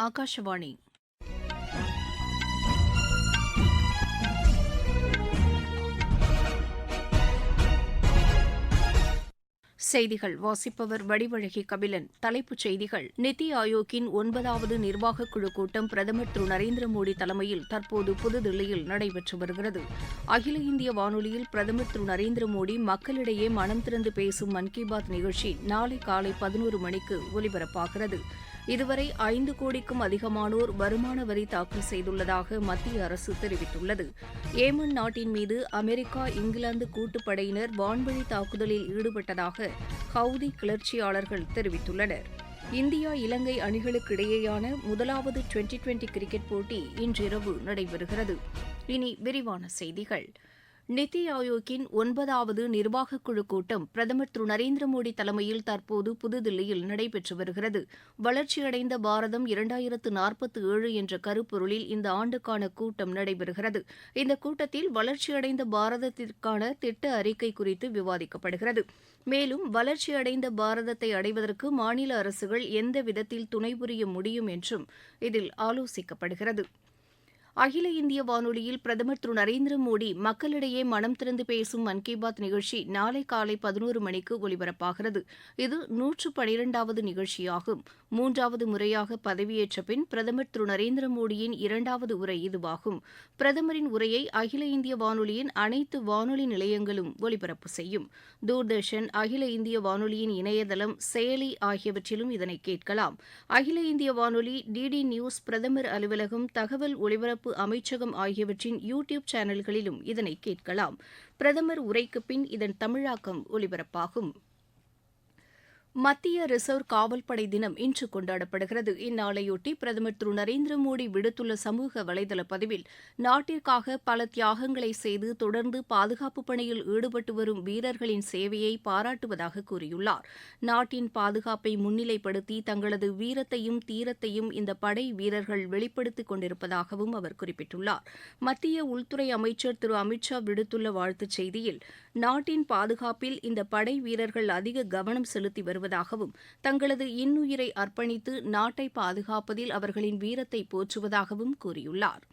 ஆகாஷவாணி செய்திகள். வாசிப்பவர் வடிவழகி கபிலன். தலைப்புச் செய்திகள். நித்தி ஆயோக்கின் ஒன்பதாவது நிர்வாகக் குழு கூட்டம் பிரதமர் திரு. நரேந்திர மோடி தலைமையில் தற்போது புதுதில்லியில் நடைபெற்று வருகிறது. அகில இந்திய வானொலியில் பிரதமர் திரு. நரேந்திர மோடி மக்களிடையே மனம் திறந்து பேசும் மன் கி பாத் நிகழ்ச்சி நாளை காலை பதினோரு மணிக்கு ஒலிபரப்பாகிறது. இதுவரை ஐந்து கோடிக்கும் அதிகமானோர் வருமான வரி தாக்கல் செய்துள்ளதாக மத்திய அரசு தெரிவித்துள்ளது. ஏமன் நாட்டின் மீது அமெரிக்கா இங்கிலாந்து கூட்டுப்படையினர் வான்வழி தாக்குதலில் ஈடுபட்டதாக ஹவுதி கிளர்ச்சியாளர்கள் தெரிவித்துள்ளனர். இந்தியா இலங்கை அணிகளுக்கு இடையேயான முதலாவது டுவெண்டி டுவெண்டி கிரிக்கெட் போட்டி இன்றிரவு நடைபெறுகிறது. இனி விரிவான செய்திகள். நித்தி ஆயோக்கின் ஒன்பதாவது நிர்வாகக் குழு கூட்டம் பிரதமர் திரு. நரேந்திர மோடி தலைமையில் தற்போது புதுதில்லியில் நடைபெற்று வருகிறது. வளர்ச்சியடைந்த பாரதம் இரண்டாயிரத்து நாற்பத்தி ஏழு என்ற கருப்பொருளில் இந்த ஆண்டுக்கான கூட்டம் நடைபெறுகிறது. இந்த கூட்டத்தில் வளர்ச்சியடைந்த பாரதத்திற்கான திட்ட அறிக்கை குறித்து விவாதிக்கப்படுகிறது. மேலும் வளர்ச்சியடைந்த பாரதத்தை அடைவதற்கு மாநில அரசுகள் எந்த விதத்தில் துணை புரிய முடியும் என்றும் இதில் ஆலோசிக்கப்படுகிறது. அகில இந்திய வானொலியில் பிரதமர் திரு நரேந்திர மோடி மக்களிடையே மனம் திறந்து பேசும் மன் கி பாத் நிகழ்ச்சி நாளை காலை பதினோரு மணிக்கு ஒலிபரப்பாகிறது. இது நூற்று பனிரெண்டாவது நிகழ்ச்சியாகும். மூன்றாவது முறையாக பதவியேற்ற பின் பிரதமர் திரு நரேந்திர மோடியின் இரண்டாவது உரை இதுவாகும். பிரதமரின் உரையை அகில இந்திய வானொலியின் அனைத்து வானொலி நிலையங்களும் ஒலிபரப்பு செய்யும். தூர்தர்ஷன் அகில இந்திய வானொலியின் இணையதளம் செயலி ஆகியவற்றிலும் இதனை கேட்கலாம். அகில இந்திய வானொலி டிடி நியூஸ் பிரதமர் அலுவலகம் தகவல் ஒலிபரப்பு அமைச்சகம் ஆகியவற்றின் யூ டியூப் சேனல்களிலும் இதனை கேட்கலாம். பிரதமர் உரைக்கு பின் இதன் தமிழாக்கம் ஒலிபரப்பாகும். மத்திய ரிசர்வ் காவல்படை தினம் இன்று கொண்டாடப்படுகிறது. இந்நாளையொட்டி பிரதமர் திரு நரேந்திர மோடி விடுத்துள்ள சமூக வலைதள பதிவில் நாட்டிற்காக பல தியாகங்களை செய்து தொடர்ந்து பாதுகாப்பு பணியில் ஈடுபட்டு வரும் வீரர்களின் சேவையை பாராட்டுவதாக கூறியுள்ளார். நாட்டின் பாதுகாப்பை முன்னிலைப்படுத்தி தங்களது வீரத்தையும் தீரத்தையும் இந்த படை வீரர்கள் வெளிப்படுத்திக் கொண்டிருப்பதாகவும் அவர் குறிப்பிட்டுள்ளார். மத்திய உள்துறை அமைச்சர் திரு அமித்ஷா விடுத்துள்ள வாழ்த்துச் செய்தியில் நாட்டின் பாதுகாப்பில் இந்த படை வீரர்கள் அதிக கவனம் செலுத்தி வருவதாகவும் தங்களது இன்னுயிரை அர்ப்பணித்து நாட்டை பாதுகாப்பதில் அவர்களின் வீரத்தை போற்றுவதாகவும் கூறியுள்ளார்.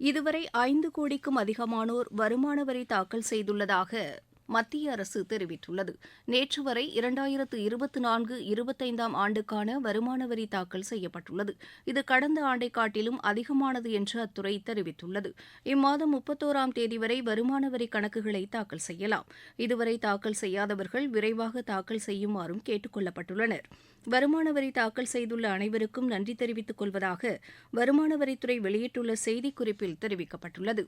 இதுவரை ஐந்து கோடிக்கும் அதிகமானோர் வருமான வரி தாக்கல் செய்துள்ளதாக மத்திய அரசு தெரிவித்துள்ளது. நேற்று வரை இரண்டாயிரத்து இருபத்தி நான்கு இருபத்தைந்தாம் ஆண்டுக்கான வருமான வரி தாக்கல் செய்யப்பட்டுள்ளது. இது கடந்த ஆண்டை காட்டிலும் அதிகமானது என்று அத்துறை தெரிவித்துள்ளது. இம்மாதம் முப்பத்தோராம் தேதி வரை வருமான வரி கணக்குகளை தாக்கல் செய்யலாம். இதுவரை தாக்கல் செய்யாதவர்கள் விரைவாக தாக்கல் செய்யுமாறும் கேட்டுக் கொள்ளப்பட்டுள்ளனர். வருமான வரி தாக்கல் செய்துள்ள அனைவருக்கும் நன்றி தெரிவித்துக் கொள்வதாக வருமான வரித்துறை வெளியிட்டுள்ள செய்திக்குறிப்பில் தெரிவிக்கப்பட்டுள்ளது.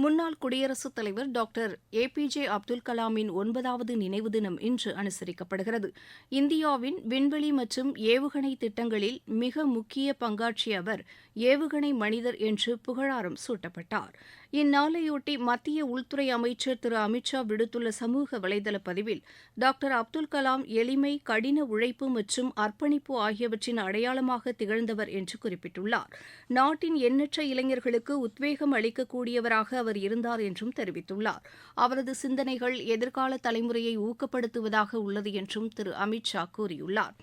முன்னாள் குடியரசுத் தலைவர் doctor A P J Abdul கலாமின் ஒன்பதாவது நினைவு தினம் இன்று அனுசரிக்கப்படுகிறது. இந்தியாவின் விண்வெளி மற்றும் ஏவுகணை திட்டங்களில் மிக முக்கிய பங்காற்றிய அவர் ஏவுகணை மனிதர் என்று புகழாரம் சூட்டப்பட்டார். இந்நாளையொட்டி மத்திய உள்துறை அமைச்சர் திரு. அமித்ஷா விடுத்துள்ள சமூக வலைதள பதிவில் டாக்டர் அப்துல் கலாம் எளிமை கடின உழைப்பு மற்றும் அர்ப்பணிப்பு ஆகியவற்றின் அடையாளமாக திகழ்ந்தவர் என்று குறிப்பிட்டுள்ளார். நாட்டின் எண்ணற்ற இளைஞர்களுக்கு உத்வேகம் அளிக்கக்கூடியவராக அவர் இருந்தார் என்றும் தெரிவித்துள்ளார். அவரது சிந்தனைகள் எதிர்கால தலைமுறையை ஊக்கப்படுத்துவதாக உள்ளது என்றும் திரு. அமித்ஷா கூறியுள்ளார்.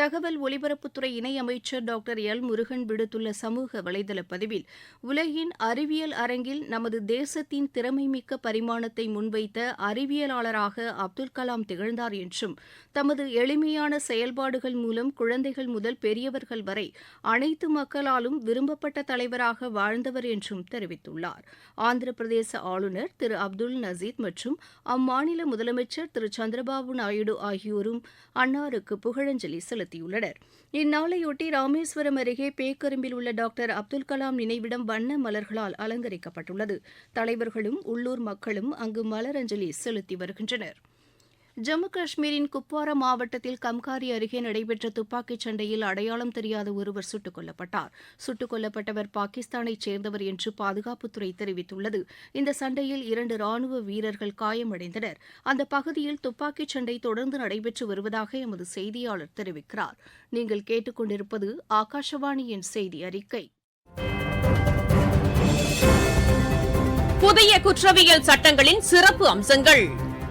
தகவல் ஒலிபரப்புத்துறை இணையமைச்சர் டாக்டர் எல் முருகன் விடுத்துள்ள சமூக வலைதள பதிவில் உலகின் அறிவியல் அரங்கில் நமது தேசத்தின் திறமைமிக்க பரிமாணத்தை முன்வைத்த அறிவியலாளராக அப்துல் கலாம் திகழ்ந்தார் என்றும் தமது எளிமையான செயல்பாடுகள் மூலம் குழந்தைகள் முதல் பெரியவர்கள் வரை அனைத்து மக்களாலும் விரும்பப்பட்ட தலைவராக வாழ்ந்தவர் என்றும் தெரிவித்துள்ளார். ஆந்திர பிரதேச ஆளுநர் திரு அப்துல் நசீத் மற்றும் அம்மாநில முதலமைச்சர் திரு சந்திரபாபு நாயுடு ஆகியோரும் அன்னாருக்கு புகழஞ்சலி செலுத்தினர். செலுத்தியுள்ளனர் இந்நாளையொட்டி ராமேஸ்வரம் அருகே பேக்கரும்பில் உள்ள டாக்டர் அப்துல் கலாம் நினைவிடம் வண்ண மலர்களால் அலங்கரிக்கப்பட்டுள்ளது. தலைவர்களும் உள்ளூர் மக்களும் அங்கு மலரஞ்சலி செலுத்தி வருகின்றனர். ஜம்மு காஷ்மீரின் குப்வாரா மாவட்டத்தில் கம்காரி அருகே நடைபெற்ற துப்பாக்கிச் சண்டையில் அடையாளம் தெரியாத ஒருவர் சுட்டுக் கொல்லப்பட்டார். சுட்டுக் கொல்லப்பட்டவர் பாகிஸ்தானைச் சேர்ந்தவர் என்று பாதுகாப்புத்துறை தெரிவித்துள்ளது. இந்த சண்டையில் இரண்டு ராணுவ வீரர்கள் காயமடைந்தனர். அந்த பகுதியில் துப்பாக்கிச் சண்டை தொடர்ந்து நடைபெற்று வருவதாக எமது செய்தியாளர் தெரிவிக்கிறார். நீங்கள் கேட்டுக்கொண்டிருப்பது ஆகாஷவாணியின் செய்தி அறிக்கை. புதிய குற்றவியல் சட்டங்களின் சிறப்பு அம்சங்கள்.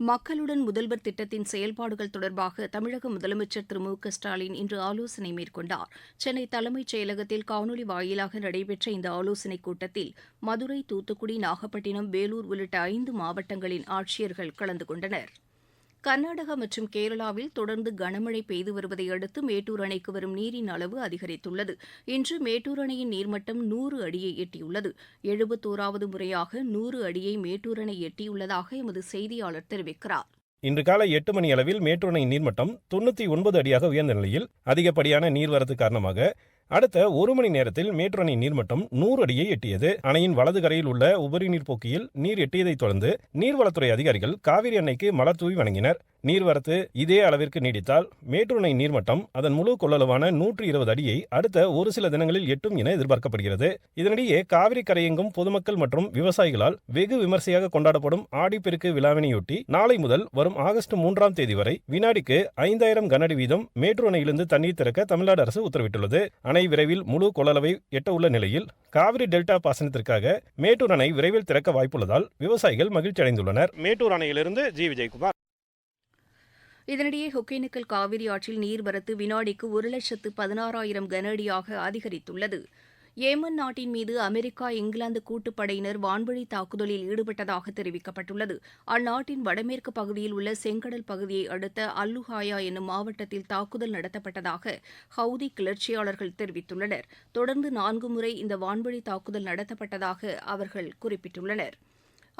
மக்களுடன் முதல்வர் திட்டத்தின் செயல்பாடுகள் தொடர்பாக தமிழக முதலமைச்சர் திரு மு க ஸ்டாலின் இன்று ஆலோசனை மேற்கொண்டார். சென்னை தலைமைச் செயலகத்தில் காணொலி வாயிலாக நடைபெற்ற இந்த ஆலோசனைக் கூட்டத்தில் மதுரை தூத்துக்குடி நாகப்பட்டினம் வேலூர் உள்ளிட்ட ஐந்து மாவட்டங்களின் ஆட்சியர்கள் கலந்து கொண்டனர். கர்நாடகா மற்றும் கேரளாவில் தொடர்ந்து கனமழை பெய்து வருவதை அடுத்து மேட்டூர் அணைக்கு வரும் நீரின் அளவு அதிகரித்துள்ளது. இன்று மேட்டூர் அணையின் நீர்மட்டம் நூறு அடியை எட்டியுள்ளது. எழுபத்தோராவது முறையாக நூறு அடியை மேட்டூர் அணை எட்டியுள்ளதாக எமது செய்தியாளர் தெரிவிக்கிறார். இன்று காலை எட்டு மணி அளவில் மேட்டூர் அணையின் நீர்மட்டம் தொண்ணூற்றி ஒன்பது அடியாக உயர்ந்த நிலையில் அதிகப்படியான நீர்வரத்து காரணமாக அடுத்த ஒரு மணி நேரத்தில் மேட்டூர் அணை நீர்மட்டம் நூறு அடியை எட்டியது. அணையின் வலது கரையில் உள்ள உபரி நீர் போக்கியில் நீர் எட்டியதைத் தொடர்ந்து நீர்வளத்துறை அதிகாரிகள் காவிரி அன்னைக்கு மலர் தூவி வணங்கினர். நீர்வரத்து இதே அளவிற்கு நீடித்தால் மேட்டூர் அணை நீர்மட்டம் அதன் முழு கொள்ளளவான நூற்றி இருபது அடியை அடுத்த ஒரு சில தினங்களில் எட்டும் என எதிர்பார்க்கப்படுகிறது. இதனிடையே காவிரி கரையெங்கும் பொதுமக்கள் மற்றும் விவசாயிகளால் வெகு விமர்சையாக கொண்டாடப்படும் ஆடிப்பெருக்கு விழாவினையொட்டி நாளை முதல் வரும் ஆகஸ்ட் மூன்றாம் தேதி வரை வினாடிக்கு ஐந்தாயிரம் கனஅடி வீதம் மேட்டூர் அணையிலிருந்து தண்ணீர் திறக்க தமிழ்நாடு அரசு உத்தரவிட்டுள்ளது. அணை விரைவில் முழு கொள்ளளவை எட்ட உள்ள நிலையில் காவிரி டெல்டா பாசனத்திற்காக மேட்டூர் அணை விரைவில் திறக்க வாய்ப்புள்ளதால் விவசாயிகள் மகிழ்ச்சி அடைந்துள்ளனர் மேட்டூர் அணையிலிருந்து ஜி. விஜயகுமார். இதனிடையே ஒகேனக்கல் காவிரி ஆற்றில் நீர்வரத்து வினாடிக்கு ஒரு லட்சத்து பதினாறாயிரம் கனஅடியாக அதிகரித்துள்ளது. ஏமன் நாட்டின் மீது அமெரிக்கா இங்கிலாந்து கூட்டுப்படையினர் வான்வழி தாக்குதலில் ஈடுபட்டதாக தெரிவிக்கப்பட்டுள்ளது. அந்நாட்டின் வடமேற்கு பகுதியில் உள்ள செங்கடல் பகுதியை அடுத்த அல்லுஹாயா என்னும் மாவட்டத்தில் தாக்குதல் நடத்தப்பட்டதாக ஹவுதி கிளர்ச்சியாளர்கள் தெரிவித்துள்ளனர். தொடர்ந்து நான்கு முறை இந்த வான்வழி தாக்குதல் நடத்தப்பட்டதாக அவர்கள் குறிப்பிட்டுள்ளனர்.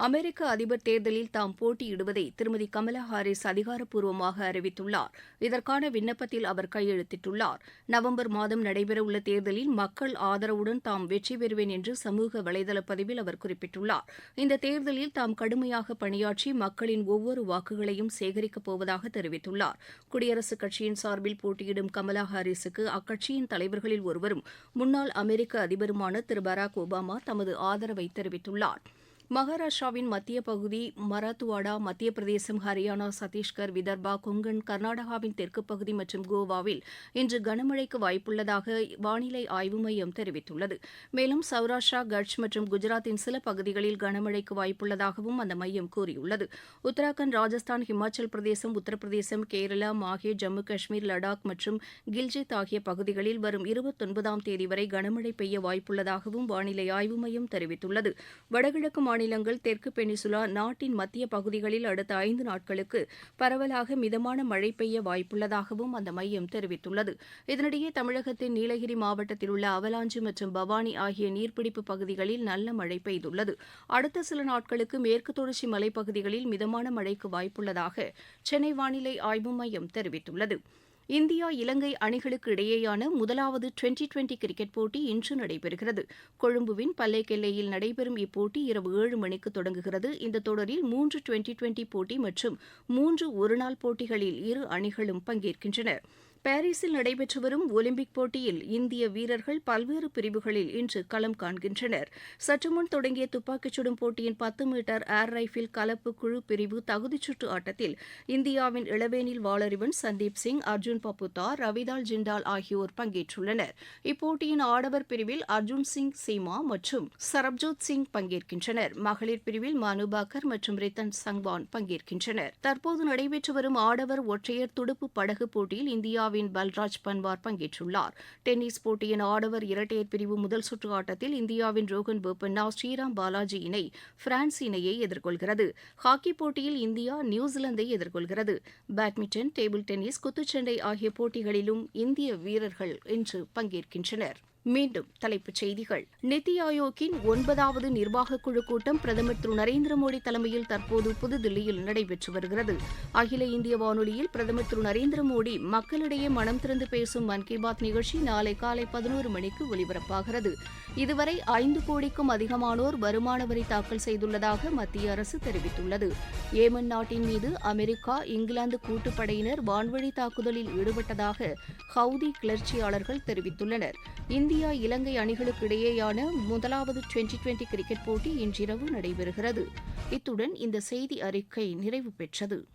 அமெரிக்க அதிபர் தேர்தலில் தாம் போட்டியிடுவதை திருமதி கமலா ஹாரிஸ் அதிகாரப்பூர்வமாக அறிவித்துள்ளார். இதற்கான விண்ணப்பத்தில் அவர் கையெழுத்திட்டுள்ளார். நவம்பர் மாதம் நடைபெறவுள்ள தேர்தலில் மக்கள் ஆதரவுடன் தாம் வெற்றி பெறுவேன் என்று சமூக வலைதள பதிவில் அவர் குறிப்பிட்டுள்ளார். இந்த தேர்தலில் தாம் கடுமையாக பணியாற்றி மக்களின் ஒவ்வொரு வாக்குகளையும் சேகரிக்கப் போவதாக தெரிவித்துள்ளார். குடியரசுக் கட்சியின் சார்பில் போட்டியிடும் கமலா ஹாரிஸுக்கு அக்கட்சியின் தலைவர்களில் ஒருவரும் முன்னாள் அமெரிக்க அதிபருமான திரு பராக் ஒபாமா தமது ஆதரவை தெரிவித்துள்ளார். மகாராஷ்டிராவின் மத்திய பகுதி மராத்துவாடா மத்திய பிரதேசம் ஹரியானா சத்தீஸ்கர் விதர்பா கொங்கன் கர்நாடகாவின் தெற்கு பகுதி மற்றும் கோவாவில் இன்று கனமழைக்கு வாய்ப்புள்ளதாக வானிலை ஆய்வு மையம் தெரிவித்துள்ளது. மேலும் சௌராஷ்டிரா கட்ச் மற்றும் குஜராத்தின் சில பகுதிகளில் கனமழைக்கு வாய்ப்புள்ளதாகவும் அந்த மையம் கூறியுள்ளது. உத்தராகண்ட் ராஜஸ்தான் ஹிமாச்சல் பிரதேசம் உத்தரப்பிரதேசம் கேரளா மாஹே ஜம்மு காஷ்மீர் லடாக் மற்றும் கில்ஜித் ஆகிய பகுதிகளில் வரும் இருபத்தொன்பதாம் தேதி வரை கனமழை பெய்ய வாய்ப்புள்ளதாகவும் வானிலை ஆய்வு மையம் தெரிவித்துள்ளது. வடகிழக்கு மாநிலங்கள் தெற்கு பெனிசுலா நாட்டின் மத்திய பகுதிகளில் அடுத்த ஐந்து நாட்களுக்கு பரவலாக மிதமான மழை பெய்ய வாய்ப்புள்ளதாகவும் அந்த மையம் தெரிவித்துள்ளது. இதனிடையே தமிழகத்தின் நீலகிரி மாவட்டத்தில் உள்ள அவலாஞ்சி மற்றும் பவானி ஆகிய நீர்பிடிப்பு பகுதிகளில் நல்ல மழை பெய்துள்ளது. அடுத்த சில நாட்களுக்கு மேற்கு தொடர்ச்சி மலைப்பகுதிகளில் மிதமான மழைக்கு வாய்ப்புள்ளதாக சென்னை வானிலை ஆய்வு மையம் தெரிவித்துள்ளது. இந்தியா இலங்கை அணிகளுக்கு இடையேயான முதலாவது டுவெண்டி டுவெண்டி கிரிக்கெட் போட்டி இன்று நடைபெறுகிறது. கொழும்புவின் பல்லேக்கெல்லையில் நடைபெறும் இப்போட்டி இரவு ஏழு மணிக்கு தொடங்குகிறது. இந்த தொடரில் மூன்று டுவெண்டி டுவெண்டி போட்டி மற்றும் மூன்று ஒருநாள் போட்டிகளில் இரு அணிகளும் பங்கேற்கின்றன. பாரிஸில் நடைபெற்று வரும் ஒலிம்பிக் போட்டியில் இந்திய வீரர்கள் பல்வேறு பிரிவுகளில் இன்று களம் காண்கின்றனர். சற்றுமுன் தொடங்கிய துப்பாக்கிச் சுடும் போட்டியின் பத்து மீட்டர் ஏர் ரைஃபிள் கலப்பு குழு பிரிவு தகுதிச்சுற்று ஆட்டத்தில் இந்தியாவின் இளவேனில் வாளறிவன் சந்தீப் சிங் அர்ஜுன் பப்புதா ரவிதால் ஜிண்டால் ஆகியோர் பங்கேற்றுள்ளனர். இப்போட்டியின் ஆடவர் பிரிவில் அர்ஜுன் சிங் சீமா மற்றும் சரப்ஜோத் சிங் பங்கேற்கின்றனர். மகளிர் பிரிவில் மனு பாக்கர் மற்றும் ரித்தன் சங்வான் பங்கேற்கின்றனர். தற்போது நடைபெற்று வரும் ஆடவர் ஒற்றையர் துடுப்பு படகு போட்டியில் இந்தியா இந்தியாவின் பல்ராஜ் பன்வார் பங்கேற்றுள்ளார். டென்னிஸ் போட்டியின் ஆடவர் இரட்டையர் பிரிவு முதல் சுற்று ஆட்டத்தில் இந்தியாவின் ரோகன் போபண்ணா ஸ்ரீராம் பாலாஜி இணை பிரான்ஸ் இணையை எதிர்கொள்கிறது. ஹாக்கி போட்டியில் இந்தியா நியூசிலாந்தை எதிர்கொள்கிறது. பேட்மிண்டன் டேபிள் டென்னிஸ் குத்துச்சண்டை ஆகிய போட்டிகளிலும் இந்திய வீரர்கள் இன்று பங்கேற்கின்றனர். மீண்டும் தலைப்புச் செய்திகள். நித்தி ஆயோக்கின் ஒன்பதாவது நிர்வாகக் குழு கூட்டம் பிரதமர் திரு. நரேந்திர மோடி தலைமையில் தற்போது புதுதில்லியில் நடைபெற்று வருகிறது. அகில இந்திய வானொலியில் பிரதமர் திரு. நரேந்திர மோடி மக்களிடையே மனம் திறந்து பேசும் மன் கி பாத் நிகழ்ச்சி நாளை காலை பதினோரு மணிக்கு ஒலிபரப்பாகிறது. இதுவரை ஐந்து கோடிக்கும் அதிகமானோர் வருமான வரி தாக்கல் செய்துள்ளதாக மத்திய அரசு தெரிவித்துள்ளது. ஏமன் நாட்டின் மீது அமெரிக்கா இங்கிலாந்து கூட்டுப்படையினர் வான்வழி தாக்குதலில் ஈடுபட்டதாக ஹவுதி கிளர்ச்சியாளர்கள் தெரிவித்துள்ளனர். இந்தியா இலங்கை அணிகளுக்கு இடையேயான முதலாவது டுவெண்டி டுவெண்டி கிரிக்கெட் போட்டி இன்றிரவு நடைபெறுகிறது. இத்துடன் இந்த செய்தி அறிக்கை நிறைவு பெற்றது.